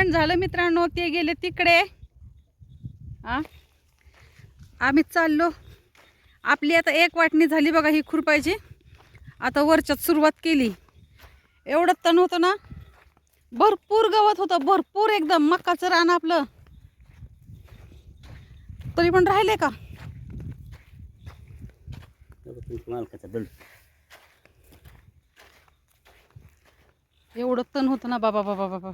जेवण झालं मित्रांनो ते गेले तिकडे. आ? आम्ही चाललो. आपली आता एक वाटणी झाली बघा ही खुरपायची. आता वरच्यात सुरुवात केली. एवढं तण होतं ना भरपूर गवत होतं भरपूर एकदम मक्काचं रान आपलं. तरी पण राहिले का? एवढं तण होतं ना बाबा बाबा बाबा.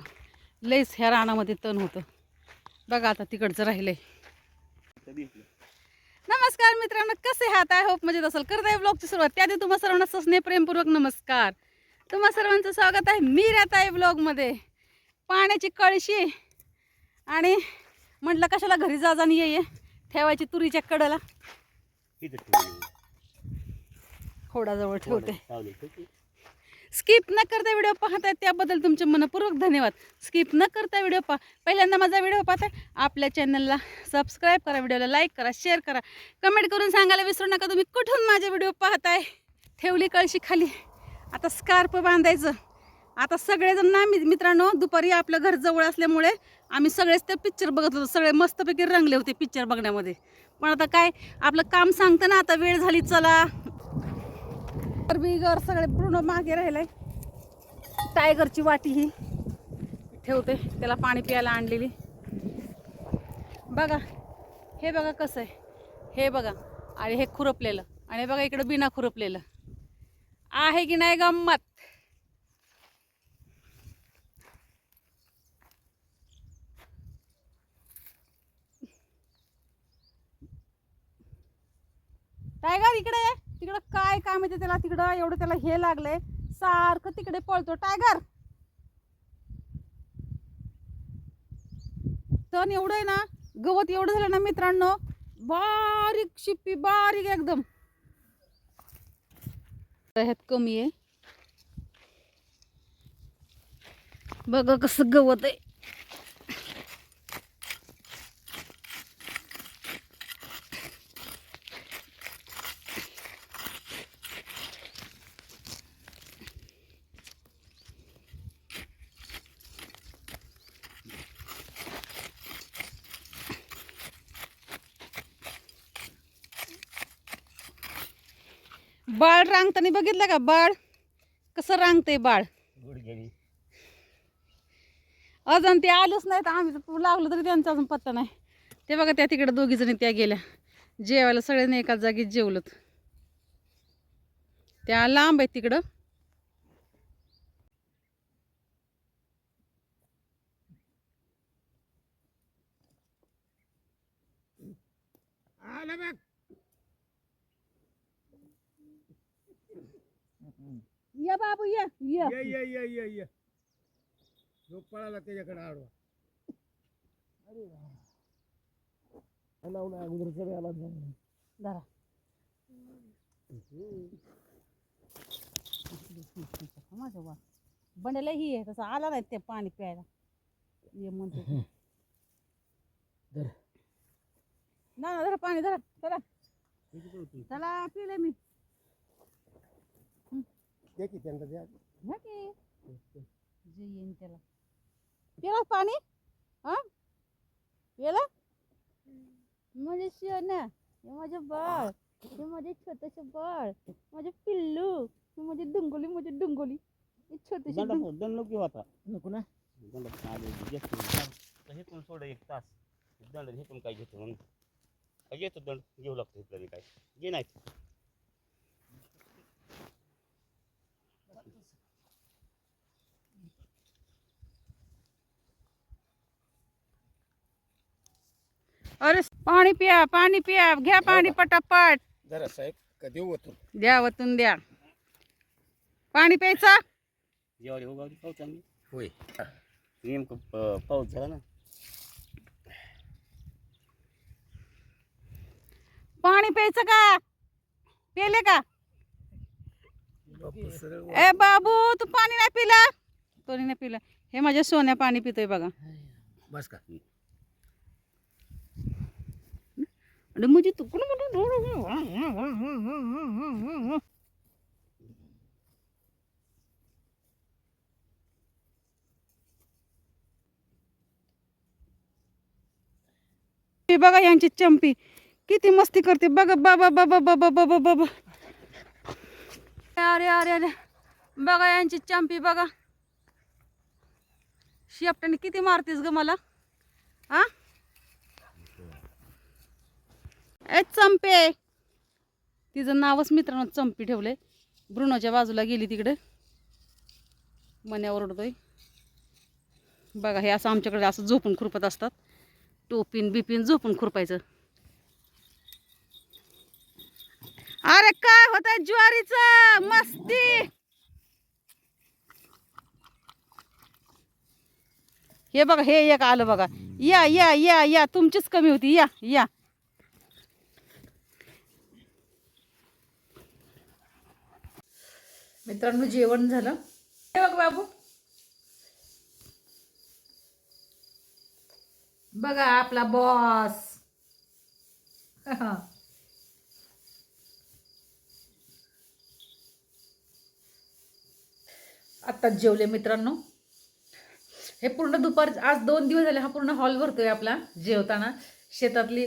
लईच ह्या रानामध्ये तण होतं. बघा आता तिकडचं राहिलंय. नमस्कार मित्रांनो कसे आहात? आय होप मजेत असेल. करताय ब्लॉगची सुरुवात. त्याआधी तुम्हा सर्वांना ससने प्रेमपूर्वक नमस्कार. तुम्हा सर्वांचं स्वागत आहे मी राहत आहे ब्लॉगमध्ये पाण्याची कळशी आणि म्हटलं कशाला घरी जा जाणी ये. ठेवायची तुरीच्या कडला. खोडाजवळ ठेवते. स्किप न करता व्हिडिओ पाहताय त्याबद्दल तुमचे मनपूर्वक धन्यवाद. स्किप न करता व्हिडिओ पहा. पहिल्यांदा माझा व्हिडिओ पाहताय आपल्या चॅनलला सबस्क्राईब करा व्हिडिओला लाईक करा शेअर करा. कमेंट करून सांगायला विसरू नका तुम्ही कुठून माझे व्हिडिओ पाहताय? ठेवली कळशी खाली. आता स्कार्प बांधायचं. आता सगळेजण ना मी मित्रांनो दुपारी आपलं घर जवळ असल्यामुळे आम्ही सगळेच ते पिक्चर बघत होतो. सगळे मस्तपैकी रंगले होते पिक्चर बघण्यामध्ये. पण आता काय आपलं काम सांगतं ना आता वेळ झाली चला. तर बिगर सगळे पूर्ण मागे राहिलंय टायगरची वाटी ही ठेवते त्याला पाणी प्यायला आणलेली. बघा हे बघा कसं आहे. हे बघा आणि हे खुरपलेलं आणि बघा इकडं बिना खुरपलेलं. आहे की नाही गंमत? टायगर इकडे तिकडं काय काम येते त्याला तिकडं? एवढं त्याला हे लागलंय. सारखं तिकडे पळतो. टायगर! तण एवढं आहे ना गवत एवढं झालं ना मित्रांनो बारीक शिप्पी बारीक एकदम. ह्यात कमी आहे. बघा कसं गवत आहे. बाळ रांगताना बघितलं का बाळ? कसं रांगतंय बाळ? अजून ते आलेच नाहीत आम्ही तर लागलो तरी त्यांचा अजून पत्ता नाही. ते बघा त्या तिकडे दोघी जणी त्या गेल्या. जेवायला सगळ्यांनी एकाच जागी जेवलं त्या लांब आहेत तिकडं. आलं बघ. ये बाबू ये ये. ये ये ये ये ये. पळाला त्याच्याकडे आडवा. अरे ना अगोदर सगळ्याला जरा. माझ्या वा. ही आहे तसं आला नाही ते पाणी प्यायला. ये म्हणतो. ते. धर. ना ना जरा पाणी जरा चला चला पिले मी. दे की त्यांना द्या. घ्या की. जे येईन त्याला. पिला पाणी? हा? पिला? माझे शिवण्या हे माझे बाळ हे माझे छोटस बाळ माझे पिल्लू हे माझे डुंगोली माझे डुंगोली. हे छोटेसे दंड डुंग- दंड नको घेऊ आता. नको ना. दंड आले जास्त हे पण सोड एक तास. दंड हे पण काय घेतो म्हणून. काय घेतो दंड? घेऊ लागतो इथलं काय. घे नाही. अरे पाणी पिया पाणी पिया. घ्या पाणी पटापट. जरा साहेब कधी होतो द्या वतून द्या. पाणी प्यायचं? जेवारी हो पाऊस चांगली होय. नेमकं प- पाऊस झाला ना. पाणी प्यायचं का? पेले का? ए बाबू तू पाणी नाही पिलं? तो नाही पिलं. हे माझ्या सोन्या पाणी पितोय बघा. बस का? आणि म्हणजे तू कोण बघा यांची चंपी. किती मस्ती करते. बघा बाबा बाबा बाबा बाबा बाबा. अरे अरे अरे. बघा यांची चंपी बघा. शेपट्याने किती मारतेस ग मला? हा? ए चंपे. तिचं नावच मित्रांनो चंपी ठेवलंय. ब्रुनोच्या बाजूला गेली तिकडे. मन्या ओरडतोय. बघा हे असं आमच्याकडे असं झोपून खुरपत असतात. टोपीन बिपीन झोपून खुरपायचं. अरे काय होत आहे ज्वारीच? मस्ती. हे बघा हे एक आलं बघा. या या या या. तुमचीच कमी होती. या या. मित्रांनो जेवण झालं. हे बघ बाबू. बघा आपला बॉस आत्ताच जेवले मित्रांनो. हे पूर्ण दुपार आज दोन दिवस झाले हा पूर्ण हॉल भरतोय आपला जेवताना. शेतातली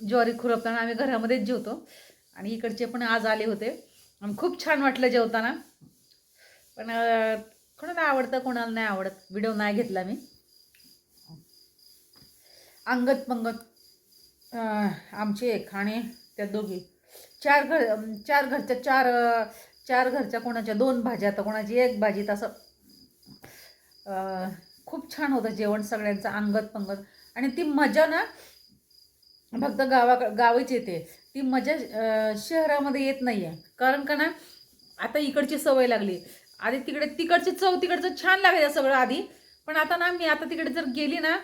ज्वारी खुरपताना आम्ही घरामध्येच जेवतो. आणि इकडचे पण आज आले होते. खूप छान वाटलं जेवताना. पण कोणाला आवडतं कोणाला नाही आवडत? व्हिडिओ नाही घेतला मी. अंगत पंगत आमची एक आणि त्या दोघी. चार घर चार घरच्या चार चार घरच्या कोणाच्या दोन भाज्या तर कोणाची एक भाजी तसं. खूप छान होतं जेवण सगळ्यांचं अंगत पंगत आणि ती मजा ना फक्त गावा गावीच येते. ती मजा शहरामध्ये येत नाही आहे कारण का ना आता इकडची सवय लागली. आधी तिकडे तिकडची चव तिकडचं छान लागायचं सगळं आधी. पण आता ना मी आता तिकडे जर गेली ना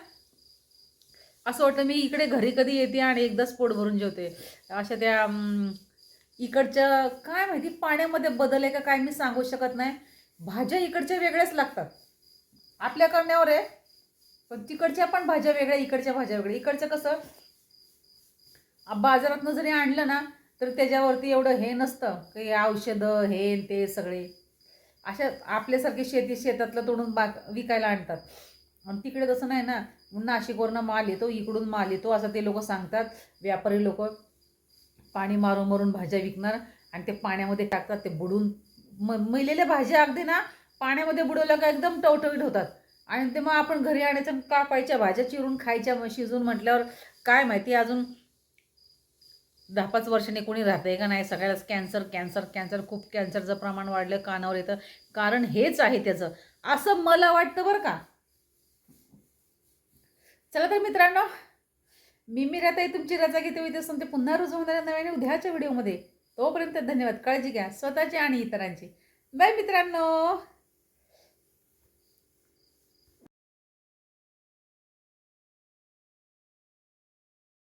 असं वाटतं मी इकडे घरी कधी येते आणि एकदाच पोट भरून जेवते. अशा त्या इकडच्या काय माहिती पाण्यामध्ये बदल आहे का काय मी सांगू शकत नाही. भाज्या इकडच्या वेगळ्याच लागतात. आपल्या करण्यावर आहे. पण तिकडच्या पण भाज्या वेगळ्या इकडच्या भाज्या वेगळ्या. इकडचं कसं बाजारातनं जरी आणलं ना तर त्याच्यावरती एवढं हे नसतं काही औषधं हे ते सगळे. अशा आपल्यासारखे शेती शेतातलं तोडून बाग विकायला आणतात. आणि तिकडे तसं नाही ना नाशिकवरनं माल येतो इकडून माल येतो असं ते लोक सांगतात. व्यापारी लोक पाणी मारून मारून भाज्या विकणार आणि ते पाण्यामध्ये टाकतात ते बुडून. म मेलेल्या भाज्या अगदी ना पाण्यामध्ये बुडवल्या का एकदम टवटवीत होतात. आणि ते मग आपण घरी आणायचं कापायच्या भाज्या चिरून खायच्या मग शिजून म्हटल्यावर काय माहिती अजून दहा पाच वर्षाने कोणी राहतंय का नाही? सगळ्यालाच कॅन्सर कॅन्सर कॅन्सर खूप कॅन्सरचं प्रमाण वाढलं कानावर येतं. कारण हेच आहे त्याचं. असं मला वाटतं बरं का. चला तर मित्रांनो मी मी राहता तुमची रजा घेते होते ते पुन्हा रोज होणाऱ्या नव्याने उद्याच्या व्हिडिओमध्ये. तोपर्यंत धन्यवाद. काळजी घ्या. स्वतःची आणि इतरांची. बाय मित्रांनो!